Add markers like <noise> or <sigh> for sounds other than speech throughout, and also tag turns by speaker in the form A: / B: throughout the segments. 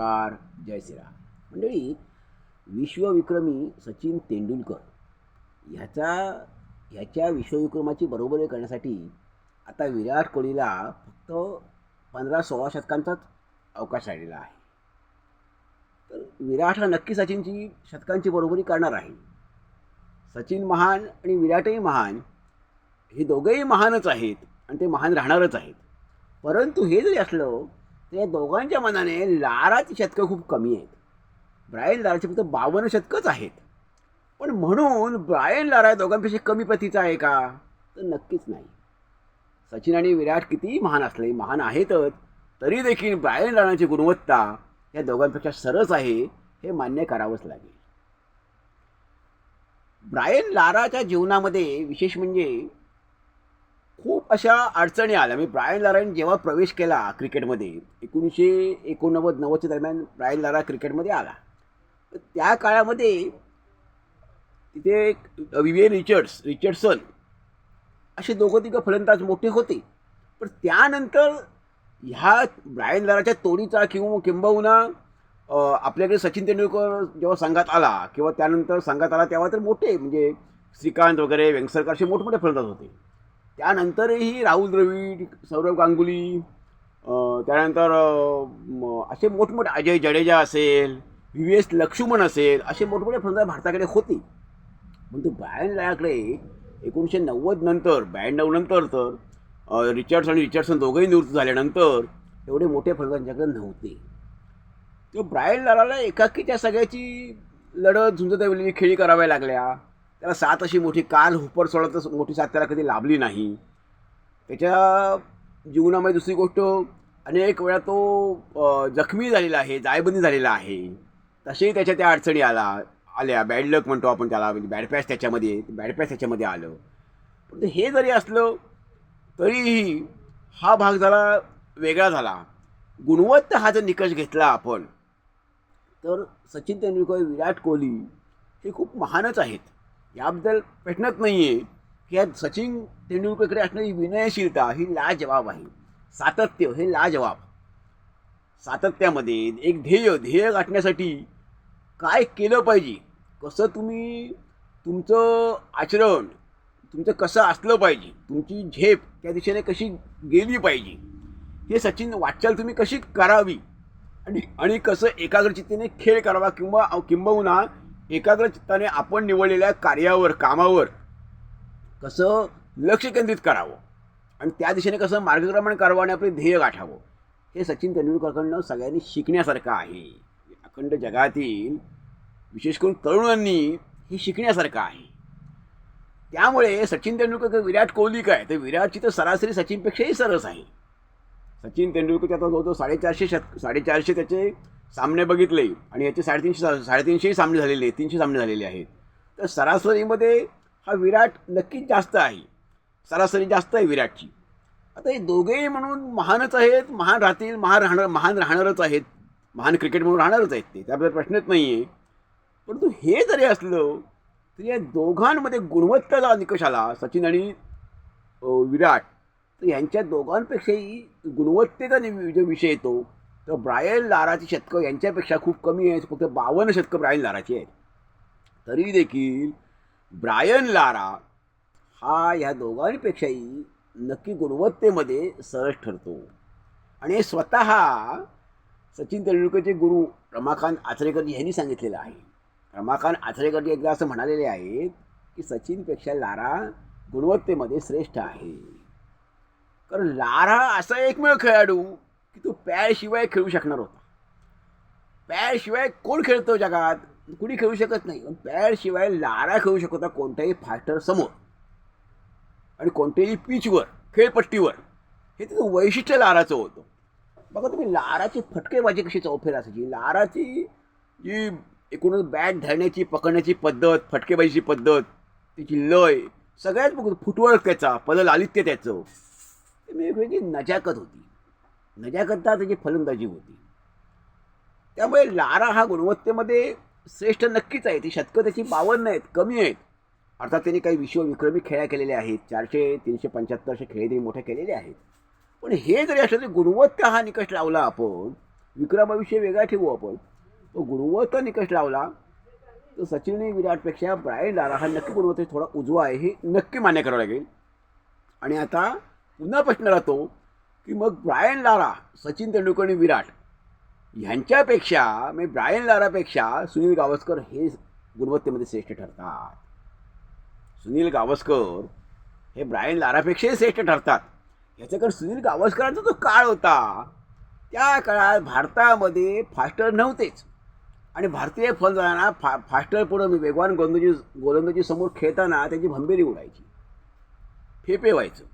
A: नमस्कार जय श्रीराम. मंडळी विश्वविक्रमी सचिन तेंडुलकर ह्याचा ह्याच्या विश्वविक्रमाची बरोबरी करण्यासाठी आता विराट कोहलीला फक्त पंधरा सोळा शतकांचाच अवकाश राहिलेला आहे. तर विराट हा नक्की सचिनची शतकांची बरोबरी करणार आहे. सचिन महान आणि विराटही महान हे दोघेही महानच आहेत आणि ते महान राहणारच आहेत. परंतु हे जरी असलं या दोघांच्या मनाने लाराची शतकं खूप कमी आहेत. ब्रायन लाराची फक्त बावन्न शतकंच आहेत. पण म्हणून ब्रायन लारा या दोघांपेक्षा कमी प्रतीचा आहे का? तर नक्कीच नाही. सचिन आणि विराट कितीही महान असले महान आहेतच तरी देखील ब्रायन लाराची गुणवत्ता या दोघांपेक्षा सरस आहे हे मान्य करावंच लागेल. ब्रायन लाराच्या जीवनामध्ये विशेष म्हणजे खूप अशा अडचणी आल्या. म्हणजे ब्रायन लारायन जेव्हा प्रवेश केला क्रिकेटमध्ये एकोणीसशे एकोणनव्वद नव्वदच्या दरम्यान ब्रायन लारा क्रिकेटमध्ये आला. तर त्या काळामध्ये तिथे विवियन रिचर्ड्स रिचर्डसन असे दोघं तिघं फलंदाज मोठे होते. पण त्यानंतर ह्या ब्रायन लाराच्या तोडीचा किंवा किंबहुना आपल्याकडे सचिन तेंडुलकर जेव्हा संघात आला किंवा त्यानंतर संघात आला तेव्हा तर मोठे म्हणजे श्रीकांत वगैरे वेंगसरकर असे मोठमोठे फलंदाज होते. त्यानंतरही राहुल द्रविड सौरव गांगुली त्यानंतर असे मोठमोठे अजय जडेजा असेल व्ही व्ही एस लक्ष्मण असेल असे मोठमोठे फलंदाज भारताकडे होते. पण तो ब्रायन लाराकडे एकोणीसशे नव्वद नंतर ब्याण्णव नंतर तर रिचर्ड्स आणि रिचर्डसन दोघंही निवृत्त झाल्यानंतर एवढे मोठे फलंदाजांच्याकडे नव्हते. तो ब्रायन लाराला एकाकीच्या सगळ्याची लढत झुंजत खेळी कराव्या लागल्या. त्याला साथ अशी मोठी काल हुपर सोडत मोठी साथ त्याला कधी लाभली नाही. त्याच्या जीवनामध्ये दुसरी गोष्ट अनेक वेळा तो जखमी झालेला आहे जायबंदी झालेला आहे. तसेही त्याच्या त्या अडचणी आला आल्या. बॅड लक म्हणतो आपण त्याला म्हणजे बॅड पॅच त्याच्यामध्ये बॅड पॅच त्याच्यामध्ये आलं. पण हे जरी असलं तरीही हा भाग झाला वेगळा झाला. गुणवत्ता हा जर निकष घेतला आपण तर सचिन तेंडुलकर विराट कोहली हे खूप महानच आहेत. याबद्दल प्रश्नच नाही आहे की या सचिन तेंडुलकरकडे असणारी विनयशीलता ही लाजवाब आहे. सातत्य हे लाजवाब. सातत्यामध्ये एक ध्येय ध्येय गाठण्यासाठी काय केलं पाहिजे? कसं तुम्ही तुमचं आचरण तुमचं कसं असलं पाहिजे? तुमची झेप त्या दिशेने कशी गेली पाहिजे? हे सचिन वाटचाल तुम्ही कशी करावी? आणि आणि कसं एकाग्रचित्तेने खेळ करावा किंवा किंबहुना एकाग्र चित्ताने आपण निवडलेल्या कार्यावर कामावर कसं लक्ष केंद्रित करावं? आणि त्या दिशेने कसं मार्गक्रमण करावं आणि आपले ध्येय गाठावं? हे सचिन तेंडुलकरकडनं सगळ्यांनी शिकण्यासारखं आहे. अखंड जगातील विशेष करून तरुणांनी हे शिकण्यासारखं आहे. त्यामुळे सचिन तेंडुलकर विराट कोहली काय? तर विराटची तर सरासरी सचिनपेक्षाही सरस आहे. सचिन तेंडुलकरचे तो जवळजवळ साडेचारशे शत साडेचारशे त्याचे सामने बघितले आणि याचे साडेतीनशे साडेतीनशेही सामने झालेले आहेत तीनशे सामने झालेले आहेत. तर सरासरीमध्ये हा विराट नक्कीच जास्त आहे. सरासरी जास्त आहे विराटची. आता हे दोघेही म्हणून महानच आहेत महान राहतील महान राहणार महान राहणारच आहेत. महान क्रिकेट म्हणून राहणारच आहेत ते. त्याबद्दल प्रश्नच नाही आहे परंतु हे जरी असलं तरी या दोघांमध्ये गुणवत्ताचा निकष आला सचिन आणि विराट तर यांच्या दोघांपेक्षाही गुणवत्तेचा नि- जो विषय येतो तर ब्रायन लाराची शतकं यांच्यापेक्षा खूप कमी आहेत. फक्त बावन्न शतकं ब्रायन लाराची आहेत. तरी देखील ब्रायन लारा हा ह्या दोघांपेक्षाही नक्की गुणवत्तेमध्ये सहज ठरतो. आणि हे स्वतः सचिन तेंडुलकरचे गुरु रमाकांत आचरेकर यांनी सांगितलेलं आहे. रमाकांत आचरेकर एकदा असं म्हणालेले आहेत की सचिनपेक्षा लारा गुणवत्तेमध्ये श्रेष्ठ आहे. कारण लारा असा एकमेव खेळाडू पॅडशिवाय खेळू शकणार होता. पॅडशिवाय कोण खेळतो हो जगात? कुणी खेळू शकत नाही. पण पॅडशिवाय लारा खेळू शकत होता कोणत्याही फास्टर समोर. आणि कोणत्याही पिचवर खेळपट्टीवर. हे त्याचं वैशिष्ट्य लाराचं होतं. बघा तुम्ही लाराची फटकेबाजी कशी चौफेर असायची. लाराची जी एकूणच बॅट धरण्याची पकडण्याची पद्धत फटकेबाजीची पद्धत तिची लय सगळ्यात बघतो फुटवर्क त्याचा पद लालित्य त्याचं ते वेगवेगळी नजाकत होती. नजाकत्ता त्याची फलंदाजी होती. त्यामुळे लारा हा गुणवत्तेमध्ये श्रेष्ठ नक्कीच आहे. ती शतकं त्याची बावन्न आहेत कमी आहेत. अर्थात त्यांनी काही विश्वविक्रमी खेळ्या केलेल्या आहेत. चारशे तीनशे पंच्याहत्तरशे खेळ त्यांनी मोठे केलेले आहेत. पण हे जरी असलं तरी गुणवत्ता हा निकष लावला आपण विक्रमाविषयी वेगळा ठेवू आपण तो गुणवत्ता निकष लावला तर सचिन विराटपेक्षा ब्रायन लारा हा नक्की गुणवत्तेत थोडा उजवा आहे हे नक्की मान्य करावं लागेल. आणि आता पुन्हा प्रश्न राहतो की मग ब्रायन लारा सचिन तेंडुलकर आणि विराट ह्यांच्यापेक्षा म्हणजे ब्रायन लारापेक्षा सुनील गावस्कर हे गुणवत्तेमध्ये श्रेष्ठ ठरतात. सुनील गावस्कर हे ब्रायन लारापेक्षाही श्रेष्ठ ठरतात. याचं कारण सुनील गावस्करांचा जो काळ होता त्या काळात भारतामध्ये फास्टर नव्हतेच. आणि भारतीय फलंदाजांना फा फास्टर पुढं वेगवान गोलंदाजी गोलंदाजी समोर खेळताना त्याची भंबेरी उडायची. फेपे व्हायचं.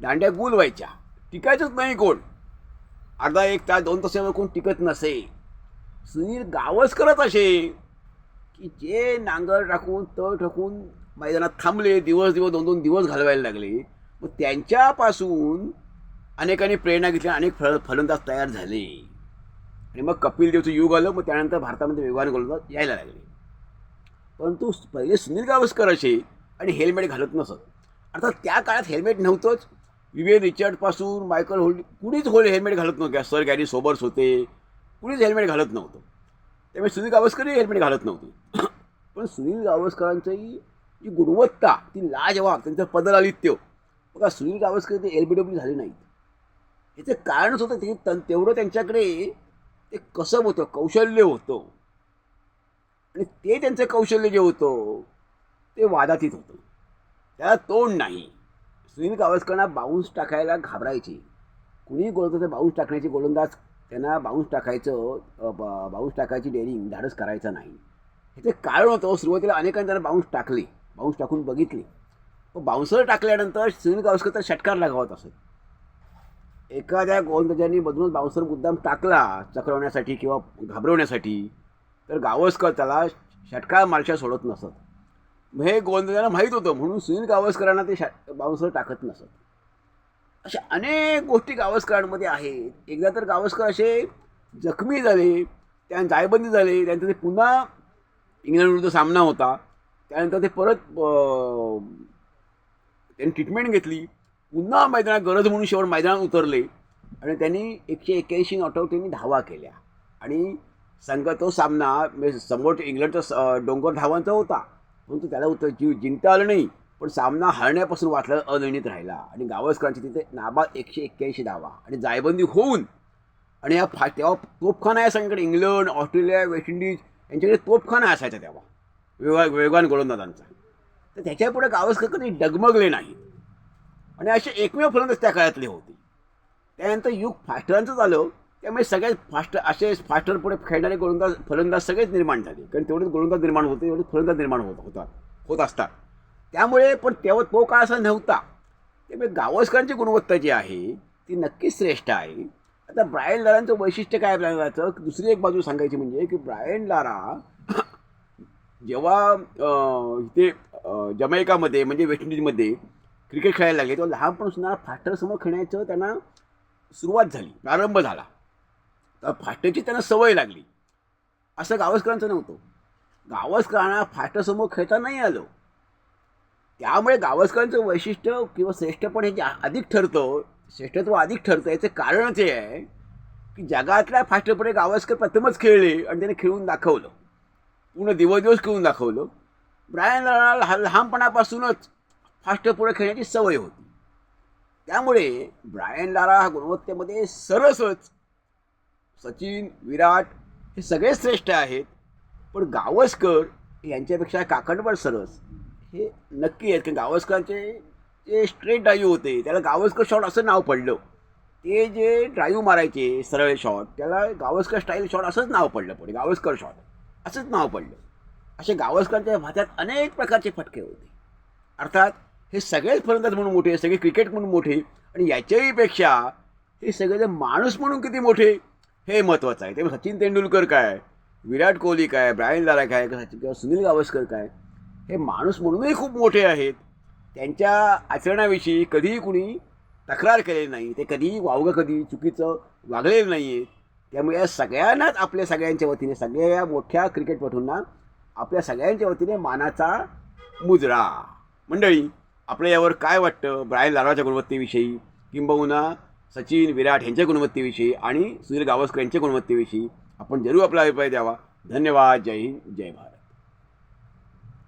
A: दांड्या गुल व्हायच्या. टिकायचंच नाही कोण. अर्धा एक तास दोन तासावर कोण टिकत नसे. सुनील गावस्करच असे. की जे नांगर टाकून तळ टाकून मैदानात थांबले दिवस दिवस दोन दोन दिवस घालवायला लागले. मग त्यांच्यापासून अनेकांनी प्रेरणा घेतली अनेक फल फलंदाज तयार झाले. आणि मग कपिल देवचं युग आलं मग त्यानंतर भारतामध्ये वेगवान गोलंदाज यायला लागले. परंतु पहिले सुनील गावस्कर असे आणि हेल्मेट घालत नसत. अर्थात त्या काळात हेल्मेट नव्हतंच विवेक रिचर्डपासून मायकल होल्ड कुणीच होल हेल्मेट घालत नव्हते. सर गॅरी सोबर्स होते. कुणीच हेल्मेट घालत नव्हतं. त्यामुळे सुनील गावस्करही हेल्मेट घालत नव्हते. <clears throat> पण सुनील गावस्करांची जी गुणवत्ता ती लाजवाब त्यांचं पदलालित्य. बघा सुनील गावस्कर ते एल बी डब्ल्यू झाले नाहीत. याचं कारणच होतं ते तन- तेवढं त्यांच्याकडे ते कसब होतं कौशल्य होतं. आणि ते त्यांचं कौशल्य जे होतं ते वादातीत होतं. त्याला तोंड नाही. सुनील गावस्करांना बाऊन्स टाकायला घाबरायचे. कुणी गोलंदाज बाऊन्स टाकण्याचे गोलंदाज त्यांना बाऊन्स टाकायचं बाऊन्स टाकायची डेअरिंग धाडस करायचं नाही. ह्याचं कारण होतं हो, सुरुवातीला अनेकांनी त्यांना बाऊन्स टाकले बाऊन्स टाकून बघितले. पण बाउन्सर टाकल्यानंतर सुनील गावस्कर तर षटकार लगावत असत एखाद्या गोलंदाजांनी बदलून बाउन्सर मुद्दाम टाकला चक्रवण्यासाठी किंवा घाबरवण्यासाठी तर गावस्कर त्याला षटकार मार्शा सोडत नसत. हे गोलंदाजांना माहीत होतं म्हणून सुनील गावस्करांना ते शा बाउन्सर टाकत नसत. अशा अनेक गोष्टी गावस्करांमध्ये आहेत. एकदा तर गावस्कर असे जखमी झाले त्या जायबंदी झाले त्यांचं ते पुन्हा इंग्लंड विरुद्ध सामना होता. त्यानंतर ते परत त्यांनी ट्रीटमेंट घेतली. पुन्हा मैदानात गरज म्हणून शेवट मैदानात उतरले. आणि त्यांनी एकशे एक्क्याऐंशी नॉटआउट त्यांनी धावा केल्या. आणि संघ तो सामना म्हणजे समोर इंग्लंडचा डोंगर धावांचा होता. परंतु त्याला उत्तर जीव जिंकता आलं नाही. पण सामना हरण्यापासून वाचला अनिर्णित राहिला. आणि गावस्करांची तिथे नाबाद एकशे एक्क्याऐंशी धावा आणि जायबंदी होऊन आणि या फा तेव्हा तोफखाना आहे सगळीकडे इंग्लंड ऑस्ट्रेलिया वेस्ट इंडिज यांच्याकडे तोफखाना असायचा तेव्हा. वेगवा वेगवान गोलंदाजांचा. तर त्याच्यापुढे गावस्कर कधी डगमगले नाही आणि असे एकमेव फलंदाज त्या काळातले होते. त्यानंतर युग फास्टरांचं झालं. त्यामुळे सगळ्यात फास्ट असे फास्टर पुढे खेळणारे गोलंदाज फलंदाज सगळेच निर्माण झाले. कारण तेवढेच गोलंदाज निर्माण होते तेवढेच फलंदाज निर्माण होत होतात होत असतात. त्यामुळे पण तेव्हा तो काळ असा नव्हता. त्यामुळे गावस्करांची गुणवत्ता जी आहे ती नक्कीच श्रेष्ठ आहे. आता ब्रायन लारांचं वैशिष्ट्य काय आपल्याला दुसरी एक बाजू सांगायची म्हणजे की ब्रायन लारा <coughs> जेव्हा इथे जमैकामध्ये म्हणजे वेस्ट इंडिजमध्ये क्रिकेट खेळायला लागले तेव्हा लहानपणापासून फास्टरसमोर खेळण्याचं त्यांना सुरुवात झाली प्रारंभ झाला. तर फाट्याची त्यांना सवय लागली. असं गावस्करांचं नव्हतं. गावस्करांना फाट्यासमोर खेळता नाही आलं. त्यामुळे गावस्करांचं वैशिष्ट्य किंवा श्रेष्ठपण हे जे अधिक ठरतं श्रेष्ठत्व अधिक ठरतं याचं कारणच हे आहे की जगातल्या फास्टरपणे गावस्कर प्रथमच खेळले आणि त्याने खेळून दाखवलं. पूर्ण दिवस दिवस खेळून दाखवलं. ब्रायनला लहान लहानपणापासूनच फास्ट पुढे खेळण्याची सवय होती. त्यामुळे ब्रायन लारा हा गुणवत्तेमध्ये सरसच सचिन विराट हे सगळे श्रेष्ठ आहेत. पण गावस्कर यांच्यापेक्षा काकणवर सरस हे नक्की आहेत. कारण गावस्करांचे जे स्ट्रेट ड्राईव्ह होते त्याला गावस्कर शॉट असं नाव पडलं. ते जे ड्राईव्ह मारायचे सरळ शॉट त्याला गावस्कर स्टाईल शॉट असंच नाव पडलं पुढे. गावस्कर शॉट असंच नाव पडलं. असे गावस्करांच्या भात्यात अनेक प्रकारचे फटके होते. अर्थात हे सगळेच फलंदाज म्हणून मोठे सगळे क्रिकेट म्हणून मोठे आणि याच्याहीपेक्षा हे सगळे माणूस म्हणून किती मोठे? हे महत्त्वाचं आहे. ते सचिन तेंडुलकर काय? विराट कोहली काय? ब्रायन लारा काय? सचिन किंवा सुनील गावस्कर काय? हे माणूस म्हणूनही खूप मोठे आहेत. त्यांच्या आचरणाविषयी कधीही कुणी तक्रार केलेली नाही. ते कधीही वावगं कधी चुकीचं वागलेलं नाही आहे त्यामुळे या सगळ्यांनाच आपल्या सगळ्यांच्या वतीने सगळ्या मोठ्या क्रिकेटपटूंना आपल्या सगळ्यांच्या वतीने मानाचा मुजरा. मंडळी आपल्या यावर काय वाटतं? ब्रायन लाराच्या गुणवत्तेविषयी? किंबहुना सचिन विराट यांच्या गुणवत्तेविषयी आणि सुधीर गावस्कर यांच्या गुणवत्तेविषयी आपण जरूर आपला अभिप्राय द्यावा. धन्यवाद. जय हिंद. जय भारत.